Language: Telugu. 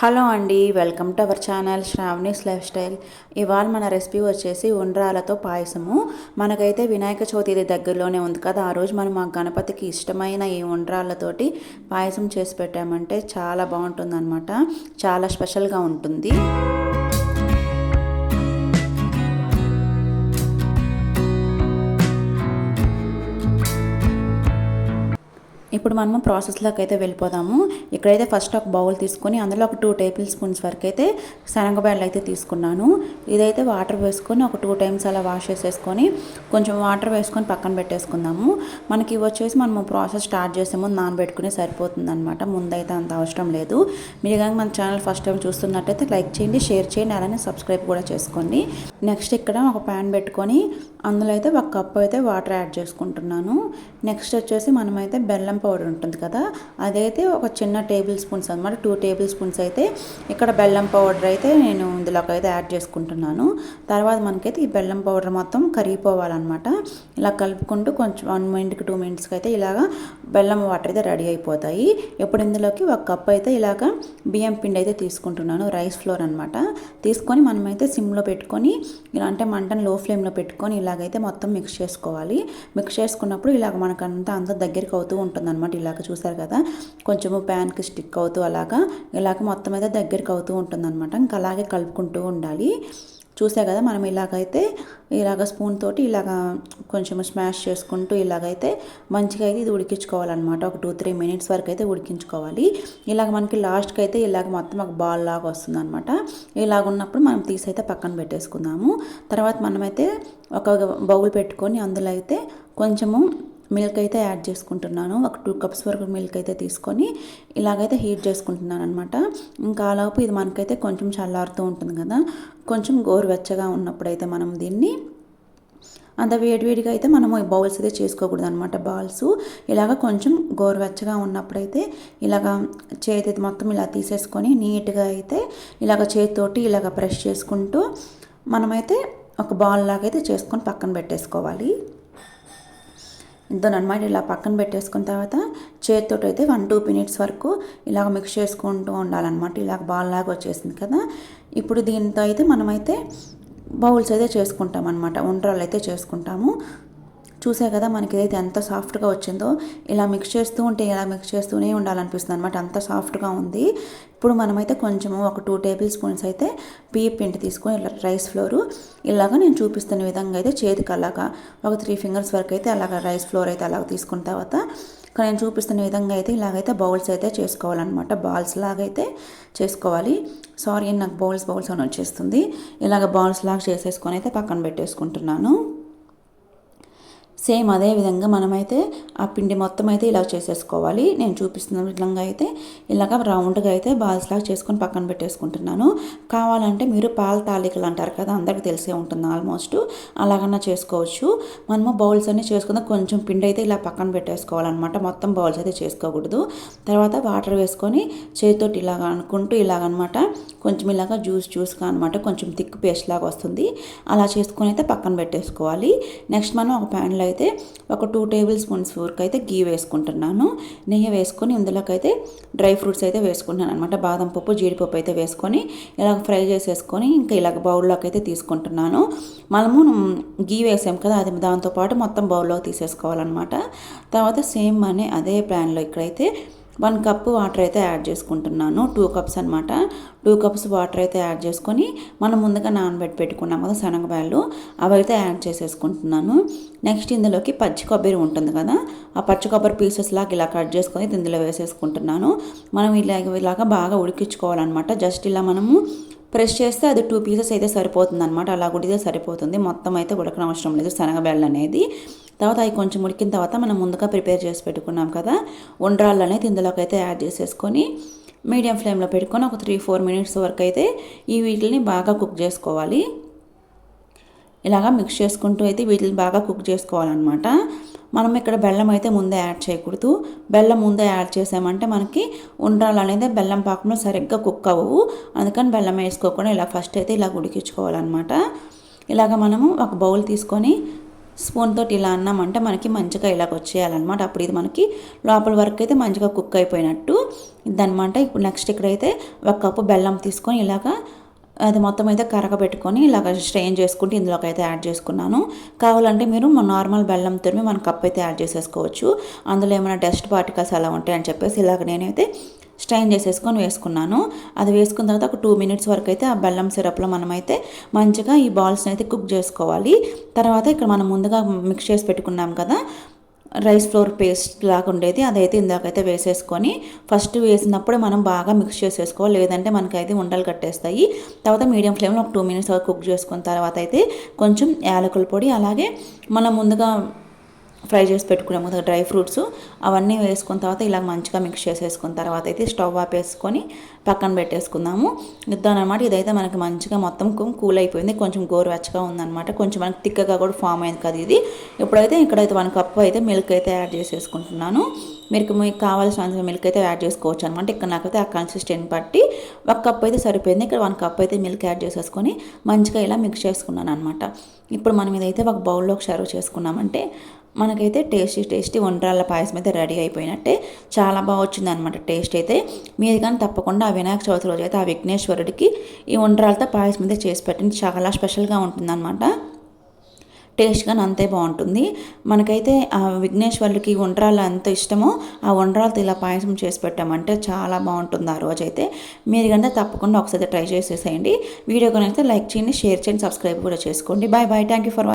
హలో అండి welcome to our channel Shravani's lifestyle. ఇవాళ మన రెసిపీ వచ్చేసి ఉండ్రాలతో పాయసము. మనకైతే వినాయక చవితి ఇది దగ్గరలోనే ఉంది కదా ఆ రోజు మనం మా గణపతికి ఇష్టమైన ఈ ఉండ్రాళ్ళతోటి పాయసం చేసి పెట్టామంటే చాలా బాగుంటుందన్నమాట. చాలా స్పెషల్గా ఉంటుంది. ఇప్పుడు మనము ప్రాసెస్లోకి అయితే వెళ్ళిపోదాము. ఇక్కడైతే ఫస్ట్ ఒక బౌల్ తీసుకొని అందులో ఒక టూ టేబుల్ స్పూన్స్ వరకు అయితే శనగబెడలు అయితే తీసుకున్నాను. ఇదైతే వాటర్ వేసుకొని ఒక టూ టైమ్స్ అలా వాష్ చేసేసుకొని కొంచెం వాటర్ వేసుకొని పక్కన పెట్టేసుకుందాము. మనకి ఇవి వచ్చేసి మనము ప్రాసెస్ స్టార్ట్ చేసే ముందు నానబెట్టుకునే సరిపోతుంది అనమాట ముందైతే అంత అవసరం లేదు. మీరు కానీ మన ఛానల్ ఫస్ట్ టైం చూస్తున్నట్టయితే లైక్ చేయండి షేర్ చేయండి అలానే సబ్స్క్రైబ్ కూడా చేసుకోండి. నెక్స్ట్ ఇక్కడ ఒక ప్యాన్ పెట్టుకొని అందులో అయితే ఒక కప్పు అయితే వాటర్ యాడ్ చేసుకుంటున్నాను. నెక్స్ట్ వచ్చేసి మనమైతే బెల్లం పౌడర్ ఉంటుంది కదా అదైతే ఒక చిన్న టేబుల్ స్పూన్స్ అనమాట టూ టేబుల్ స్పూన్స్ అయితే ఇక్కడ బెల్లం పౌడర్ అయితే నేను ఇందులోకి అయితే యాడ్ చేసుకుంటున్నాను. తర్వాత మనకైతే ఈ బెల్లం పౌడర్ మొత్తం కరిగిపోవాలన్నమాట. ఇలా కలుపుకుంటూ కొంచెం వన్ మినిట్కి టూ మినిట్స్కి అయితే ఇలాగ బెల్లం వాటర్ అయితే రెడీ అయిపోతాయి. ఇప్పుడు ఇందులోకి ఒక కప్ అయితే ఇలాగ బియ్యం పిండి అయితే తీసుకుంటున్నాను రైస్ ఫ్లోర్ అనమాట తీసుకొని మనమైతే సిమ్లో పెట్టుకొని ఇలా అంటే మంటను లో ఫ్లేమ్లో పెట్టుకొని ఇలాగైతే మొత్తం మిక్స్ చేసుకోవాలి. మిక్స్ చేసుకున్నప్పుడు ఇలాగ మనకంతా అంత దగ్గరికి అవుతూ ఉంటుంది అనమాట ఇలాగ చూసారు కదా. కొంచెము ప్యాన్కి స్టిక్ అవుతూ అలాగా ఇలాగ మొత్తం అయితే దగ్గరికి అవుతూ ఉంటుంది అనమాట ఇంకా అలాగే కలుపుకుంటూ ఉండాలి. చూసా కదా మనం ఇలాగైతే ఇలాగ స్పూన్ తోటి ఇలాగ కొంచెం స్మాష్ చేసుకుంటూ ఇలాగైతే మంచిగా అయితే ఇది ఉడికించుకోవాలన్నమాట. ఒక టూ త్రీ మినిట్స్ వరకు అయితే ఉడికించుకోవాలి. ఇలాగ మనకి లాస్ట్కి అయితే ఇలాగ మొత్తం ఒక బాల్ లాగా వస్తుంది అనమాట ఇలాగ ఉన్నప్పుడు మనం తీసైతే పక్కన పెట్టేసుకుందాము. తర్వాత మనమైతే ఒక బౌల్ పెట్టుకొని అందులో అయితే కొంచెము మిల్క్ అయితే యాడ్ చేసుకుంటున్నాను. ఒక టూ కప్స్ వరకు మిల్క్ అయితే తీసుకొని ఇలాగైతే హీట్ చేసుకుంటున్నాను అనమాట ఇంకా అలాపు ఇది మనకైతే కొంచెం చల్లారుతూ ఉంటుంది కదా. కొంచెం గోరువెచ్చగా ఉన్నప్పుడైతే మనం దీన్ని అంత వేడివేడిగా అయితే మనము బౌల్స్ అయితే చేసుకోకూడదు అనమాట బాల్స్ ఇలాగ కొంచెం గోరువెచ్చగా ఉన్నప్పుడైతే ఇలాగ చేతి మొత్తం ఇలా తీసేసుకొని నీట్గా అయితే ఇలాగ చేతితోటి ఇలాగ ప్రెష్ చేసుకుంటూ మనమైతే ఒక బాల్ లాగా అయితే చేసుకొని పక్కన పెట్టేసుకోవాలి. అనమాట ఇలా పక్కన పెట్టేసుకున్న తర్వాత చేతితో అయితే వన్ టూ మినిట్స్ వరకు ఇలాగ మిక్స్ చేసుకుంటూ ఉండాలన్నమాట. ఇలాగ బాల్ లాగా వచ్చేసింది కదా. ఇప్పుడు దీంతో అయితే మనమైతే బౌల్స్ అయితే చేసుకుంటాం అనమాట ఉండ్రాలు అయితే చేసుకుంటాము. చూసే కదా మనకి ఏదైతే ఎంత సాఫ్ట్గా వచ్చిందో ఇలా మిక్స్ చేస్తూ ఉంటే ఇలా మిక్స్ చేస్తూనే ఉండాలనిపిస్తుంది అనమాట అంత సాఫ్ట్గా ఉంది. ఇప్పుడు మనమైతే కొంచెము ఒక టూ టేబుల్ స్పూన్స్ అయితే బియ్య పిండి తీసుకొని ఇలా రైస్ ఫ్లోరు ఇలాగ నేను చూపిస్తున్న విధంగా అయితే చేతికి అలాగా ఒక త్రీ ఫింగర్స్ వరకు అయితే అలాగ రైస్ ఫ్లోర్ అయితే అలాగ తీసుకున్న తర్వాత ఇక్కడ నేను చూపిస్తున్న విధంగా అయితే ఇలాగైతే బౌల్స్ అయితే చేసుకోవాలన్నమాట. బాల్స్ లాగైతే చేసుకోవాలి. సారీ నాకు బౌల్స్ బౌల్స్ అని వచ్చేస్తుంది. ఇలాగ బాల్స్ లాగా చేసేసుకొని అయితే పక్కన పెట్టేసుకుంటున్నాను. సేమ్ అదే విధంగా మనమైతే ఆ పిండి మొత్తం అయితే ఇలా చేసేసుకోవాలి. నేను చూపిస్తున్న విధంగా అయితే ఇలాగ రౌండ్గా అయితే బాల్స్ లాగా చేసుకొని పక్కన పెట్టేసుకుంటున్నాను. కావాలంటే మీరు పాల తాలికలు అంటారు కదా అందరికి తెలిసే ఉంటుంది ఆల్మోస్ట్. అలాగన్నా చేసుకోవచ్చు. మనము బౌల్స్ అన్ని చేసుకుందాం కొంచెం పిండి అయితే ఇలా పక్కన పెట్టేసుకోవాలన్నమాట. మొత్తం బౌల్స్ అయితే చేసుకోకూడదు. తర్వాత వాటర్ వేసుకొని చేతితోటి ఇలాగ అనుకుంటూ ఇలాగనమాట కొంచెం ఇలాగ జ్యూస్ జ్యూస్గా అనమాట కొంచెం థిక్ పేస్ట్ లాగా వస్తుంది. అలా చేసుకొని అయితే పక్కన పెట్టేసుకోవాలి. నెక్స్ట్ మనం ఒక ప్యాన్లో అయితే ఒక టూ టేబుల్ స్పూన్స్ వరకు అయితే గీ వేసుకుంటున్నాను. నెయ్యి వేసుకొని ఇందులోకైతే డ్రై ఫ్రూట్స్ అయితే వేసుకుంటున్నాను అనమాట బాదం పప్పు జీడిపప్పు అయితే వేసుకొని ఇలాగ ఫ్రై చేసేసుకొని ఇంకా ఇలాగ బౌల్లోకి అయితే తీసుకుంటున్నాను. మనము గీ వేసాం కదా అది దాంతోపాటు మొత్తం బౌల్లో తీసేసుకోవాలన్నమాట. తర్వాత సేమ్ అనే అదే ప్లాన్లో ఇక్కడైతే వన్ కప్ వాటర్ అయితే యాడ్ చేసుకుంటున్నాను. టూ కప్స్ అనమాట టూ కప్స్ వాటర్ అయితే యాడ్ చేసుకొని మనం ముందుగా నానబెట్టి పెట్టుకున్నాం కదా శనగబాయలు అవి అయితే యాడ్ చేసేసుకుంటున్నాను. నెక్స్ట్ ఇందులోకి పచ్చి కొబ్బరి ఉంటుంది కదా ఆ పచ్చి కొబ్బరి పీసెస్ లాగా ఇలా కట్ చేసుకొని ఇందులో వేసేసుకుంటున్నాను. మనం ఇలా ఇలాగా బాగా ఉడికించుకోవాలన్నమాట. జస్ట్ ఇలా మనము ప్రెస్ చేస్తే అది టూ పీసెస్ అయితే సరిపోతుంది అనమాట అలా గుడితే సరిపోతుంది. మొత్తం అయితే ఉడకనవసరం లేదు శనగబెల్ల అనేది. తర్వాత అవి కొంచెం ఉడికిన తర్వాత మనం ముందుగా ప్రిపేర్ చేసి పెట్టుకున్నాం కదా ఉండ్రాళ్ళు అనేది ఇందులోకి అయితే యాడ్ చేసేసుకొని మీడియం ఫ్లేమ్లో పెట్టుకొని ఒక త్రీ ఫోర్ మినిట్స్ వరకు అయితే ఈ వీటిని బాగా కుక్ చేసుకోవాలి. ఇలాగా మిక్స్ చేసుకుంటూ అయితే వీటిని బాగా కుక్ చేసుకోవాలన్నమాట. మనం ఇక్కడ బెల్లం అయితే ముందే యాడ్ చేయకూడదు. బెల్లం ముందే యాడ్ చేసామంటే మనకి ఉండ్రాలు అనేది బెల్లం పాకంలో సరిగ్గా కుక్ అవ్వవు. అందుకని బెల్లం వేసుకోకుండా ఇలా ఫస్ట్ అయితే ఇలా ఉడికించుకోవాలన్నమాట. ఇలాగ మనము ఒక బౌల్ తీసుకొని స్పూన్ తోటి ఇలా అన్నామంటే మనకి మంచిగా ఇలాగ వచ్చేయాలన్నమాట. అప్పుడు ఇది మనకి లోపల వరకు అయితే మంచిగా కుక్ అయిపోయినట్టు. ఇదనమాట ఇప్పుడు నెక్స్ట్ ఇక్కడైతే ఒక కప్పు బెల్లం తీసుకొని ఇలాగా అది మొత్తం అయితే కరగబెట్టుకొని ఇలాగ స్ట్రెయిన్ చేసుకుంటే ఇందులోకి అయితే యాడ్ చేసుకున్నాను. కావాలంటే మీరు నార్మల్ బెల్లం తురిమి మన కప్ అయితే యాడ్ చేసేసుకోవచ్చు. అందులో ఏమైనా డస్ట్ పార్టికల్స్ అలా ఉంటాయని చెప్పేసి ఇలాగ నేనైతే స్ట్రైన్ చేసేసుకొని వేసుకున్నాను. అది వేసుకున్న తర్వాత ఒక టూ మినిట్స్ వరకు అయితే ఆ బెల్లం సిరప్లో మనమైతే మంచిగా ఈ బాల్స్ని అయితే కుక్ చేసుకోవాలి. తర్వాత ఇక్కడ మనం ముందుగా మిక్స్ చేసి పెట్టుకున్నాం కదా రైస్ ఫ్లోర్ పేస్ట్ లాగా ఉండేది. అదైతే ఇందాకైతే వేసేసుకొని ఫస్ట్ వేసినప్పుడు మనం బాగా మిక్స్ చేసేసుకోవాలి. లేదంటే మనకైతే ఉండలు కట్టేస్తాయి. తర్వాత మీడియం ఫ్లేమ్లో ఒక టూ మినిట్స్ కుక్ చేసుకున్న తర్వాత అయితే కొంచెం యాలకుల పొడి అలాగే మనం ముందుగా ఫ్రై చేసి పెట్టుకున్నాము కదా డ్రై ఫ్రూట్స్ అవన్నీ వేసుకున్న తర్వాత ఇలా మంచిగా మిక్స్ చేసేసుకున్న తర్వాత అయితే స్టవ్ ఆపేసుకొని పక్కన పెట్టేసుకుందాము. అనమాట ఇదైతే మనకి మంచిగా మొత్తం కూల్ అయిపోయింది. కొంచెం గోరువెచ్చగా ఉందన్నమాట. కొంచెం మనకి తిక్కగా కూడా ఫామ్ అయింది కదా ఇది. ఇప్పుడైతే ఇక్కడైతే వన్ కప్ అయితే మిల్క్ అయితే యాడ్ చేసేసుకుంటున్నాను. మీకు మీకు కావాల్సిన మిల్క్ అయితే యాడ్ చేసుకోవచ్చు అనమాట ఇక్కడ నాకైతే ఆ కన్సిస్టెంట్ బట్టి ఒక కప్ అయితే సరిపోయింది. ఇక్కడ వన్ కప్ అయితే మిల్క్ యాడ్ చేసేసుకొని మంచిగా ఇలా మిక్స్ చేసుకున్నాను అనమాట ఇప్పుడు మనం ఇదైతే ఒక బౌల్లోకి సర్వ్ చేసుకున్నామంటే మనకైతే టేస్టీ టేస్టీ వంటరాళ్ళ పాయసం అయితే రెడీ అయిపోయినట్టే చాలా బాగా వచ్చింది అనమాట టేస్ట్ అయితే. మీరు కానీ తప్పకుండా ఆ వినాయక చవితి రోజు అయితే ఆ విఘ్నేశ్వరుడికి ఈ వంటరాలతో పాయసం అయితే చేసి పెట్టింది చాలా స్పెషల్గా ఉంటుందన్నమాట. టేస్ట్ కానీ అంతే బాగుంటుంది. మనకైతే ఆ విఘ్నేశ్వరుడికి వంటరాలు ఎంత ఇష్టమో ఆ వంటరాలతో ఇలా పాయసం చేసి పెట్టామంటే చాలా బాగుంటుంది ఆ రోజైతే. మీరు కనుక తప్పకుండా ఒకసారి ట్రై చేసేసేయండి. వీడియో కనుక లైక్ చేయండి షేర్ చేయండి సబ్స్క్రైబ్ కూడా చేసుకోండి. Bye bye. Thank you for